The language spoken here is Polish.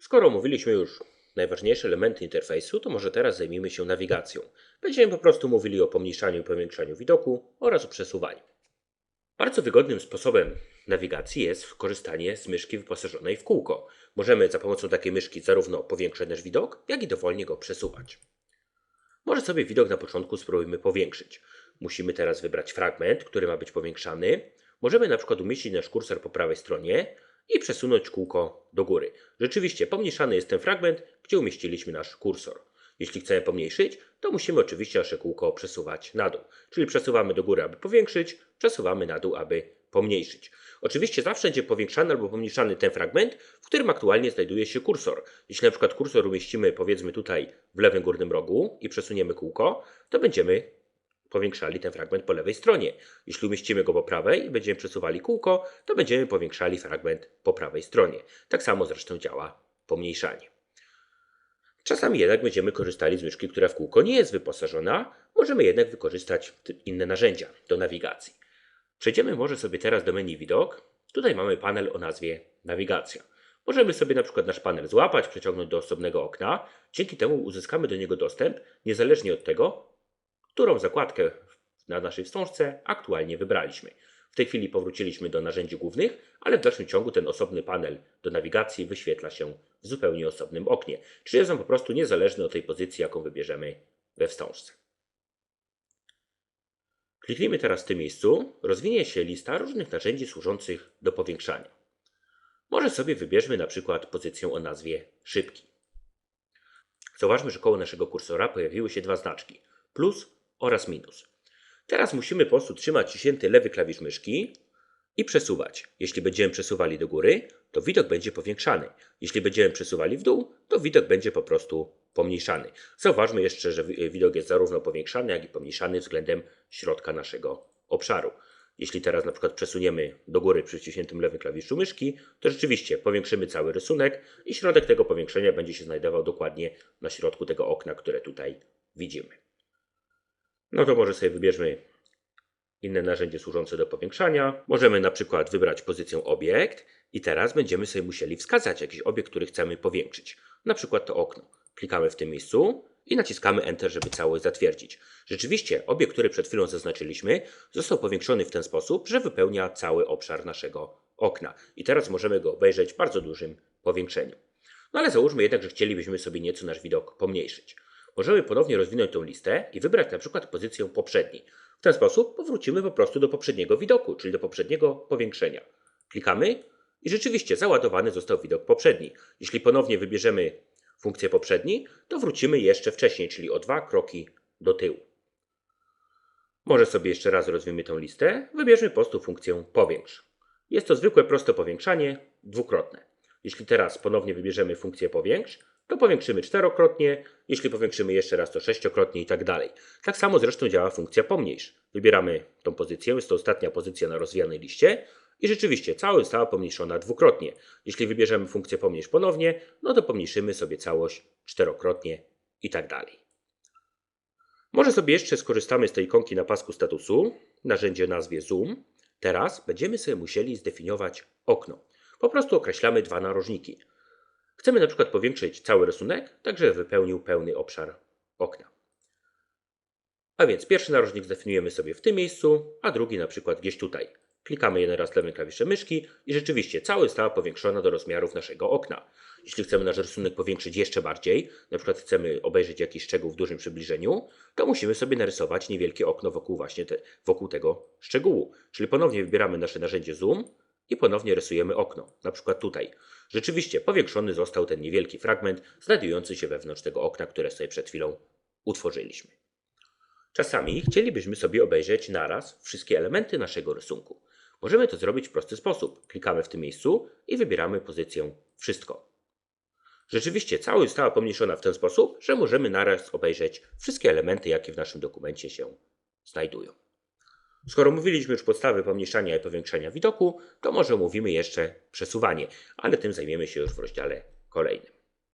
Skoro omówiliśmy już najważniejsze elementy interfejsu, to może teraz zajmijmy się nawigacją. Będziemy po prostu mówili o pomniejszaniu i powiększaniu widoku oraz o przesuwaniu. Bardzo wygodnym sposobem nawigacji jest korzystanie z myszki wyposażonej w kółko. Możemy za pomocą takiej myszki zarówno powiększać nasz widok, jak i dowolnie go przesuwać. Może sobie widok na początku spróbujmy powiększyć. Musimy teraz wybrać fragment, który ma być powiększany. Możemy na przykład umieścić nasz kursor po prawej stronie i przesunąć kółko do góry. Rzeczywiście pomniejszany jest ten fragment, gdzie umieściliśmy nasz kursor. Jeśli chcemy pomniejszyć, to musimy oczywiście nasze kółko przesuwać na dół. Czyli przesuwamy do góry, aby powiększyć, przesuwamy na dół, aby pomniejszyć. Oczywiście zawsze będzie powiększany albo pomniejszany ten fragment, w którym aktualnie znajduje się kursor. Jeśli na przykład kursor umieścimy powiedzmy tutaj w lewym górnym rogu i przesuniemy kółko, to będziemy powiększali ten fragment po lewej stronie. Jeśli umieścimy go po prawej i będziemy przesuwali kółko, to będziemy powiększali fragment po prawej stronie. Tak samo zresztą działa pomniejszanie. Czasami jednak będziemy korzystali z myszki, która w kółko nie jest wyposażona. Możemy jednak wykorzystać inne narzędzia do nawigacji. Przejdziemy może sobie teraz do menu widok. Tutaj mamy panel o nazwie nawigacja. Możemy sobie na przykład nasz panel złapać, przeciągnąć do osobnego okna. Dzięki temu uzyskamy do niego dostęp, niezależnie od tego, którą zakładkę na naszej wstążce aktualnie wybraliśmy. W tej chwili powróciliśmy do narzędzi głównych, ale w dalszym ciągu ten osobny panel do nawigacji wyświetla się w zupełnie osobnym oknie, czyli jest on po prostu niezależny od tej pozycji, jaką wybierzemy we wstążce. Kliknijmy teraz w tym miejscu, rozwinie się lista różnych narzędzi służących do powiększania. Może sobie wybierzmy na przykład pozycję o nazwie szybki. Zauważmy, że koło naszego kursora pojawiły się dwa znaczki plus oraz minus. Teraz musimy po prostu trzymać ciśnięty lewy klawisz myszki i przesuwać. Jeśli będziemy przesuwali do góry, to widok będzie powiększany. Jeśli będziemy przesuwali w dół, to widok będzie po prostu pomniejszany. Zauważmy jeszcze, że widok jest zarówno powiększany, jak i pomniejszany względem środka naszego obszaru. Jeśli teraz na przykład przesuniemy do góry przy wciśniętym lewym klawiszu myszki, to rzeczywiście powiększymy cały rysunek i środek tego powiększenia będzie się znajdował dokładnie na środku tego okna, które tutaj widzimy. No to może sobie wybierzmy inne narzędzie służące do powiększania. Możemy na przykład wybrać pozycję obiekt i teraz będziemy sobie musieli wskazać jakiś obiekt, który chcemy powiększyć. Na przykład to okno. Klikamy w tym miejscu i naciskamy Enter, żeby całość zatwierdzić. Rzeczywiście obiekt, który przed chwilą zaznaczyliśmy, został powiększony w ten sposób, że wypełnia cały obszar naszego okna. I teraz możemy go obejrzeć w bardzo dużym powiększeniu. No ale załóżmy jednak, że chcielibyśmy sobie nieco nasz widok pomniejszyć. Możemy ponownie rozwinąć tę listę i wybrać na przykład pozycję poprzedniej. W ten sposób powrócimy po prostu do poprzedniego widoku, czyli do poprzedniego powiększenia. Klikamy i rzeczywiście załadowany został widok poprzedni. Jeśli ponownie wybierzemy funkcję poprzedni, to wrócimy jeszcze wcześniej, czyli o dwa kroki do tyłu. Może sobie jeszcze raz rozwijmy tę listę. Wybierzmy po prostu funkcję powiększ. Jest to zwykłe, proste powiększanie, dwukrotne. Jeśli teraz ponownie wybierzemy funkcję powiększ, to powiększymy czterokrotnie, jeśli powiększymy jeszcze raz to sześciokrotnie i tak dalej. Tak samo zresztą działa funkcja pomniejsz. Wybieramy tą pozycję, jest to ostatnia pozycja na rozwijanej liście i rzeczywiście całość została pomniejszona dwukrotnie. Jeśli wybierzemy funkcję pomniejsz ponownie, no to pomniejszymy sobie całość czterokrotnie i tak dalej. Może sobie jeszcze skorzystamy z tej ikonki na pasku statusu, narzędzie nazwie Zoom. Teraz będziemy sobie musieli zdefiniować okno. Po prostu określamy dwa narożniki. Chcemy na przykład powiększyć cały rysunek, tak żeby wypełnił pełny obszar okna. A więc pierwszy narożnik zdefiniujemy sobie w tym miejscu, a drugi na przykład gdzieś tutaj. Klikamy jeden raz lewym klawiszem myszki i rzeczywiście całość została powiększona do rozmiarów naszego okna. Jeśli chcemy nasz rysunek powiększyć jeszcze bardziej, na przykład chcemy obejrzeć jakiś szczegół w dużym przybliżeniu, to musimy sobie narysować niewielkie okno wokół właśnie te, wokół tego szczegółu. Czyli ponownie wybieramy nasze narzędzie zoom i ponownie rysujemy okno, na przykład tutaj. Rzeczywiście powiększony został ten niewielki fragment znajdujący się wewnątrz tego okna, które sobie przed chwilą utworzyliśmy. Czasami chcielibyśmy sobie obejrzeć naraz wszystkie elementy naszego rysunku. Możemy to zrobić w prosty sposób. Klikamy w tym miejscu i wybieramy pozycję Wszystko. Rzeczywiście całość została pomniejszona w ten sposób, że możemy naraz obejrzeć wszystkie elementy, jakie w naszym dokumencie się znajdują. Skoro mówiliśmy już podstawy pomniejszania i powiększania widoku, to może mówimy jeszcze przesuwanie, ale tym zajmiemy się już w rozdziale kolejnym.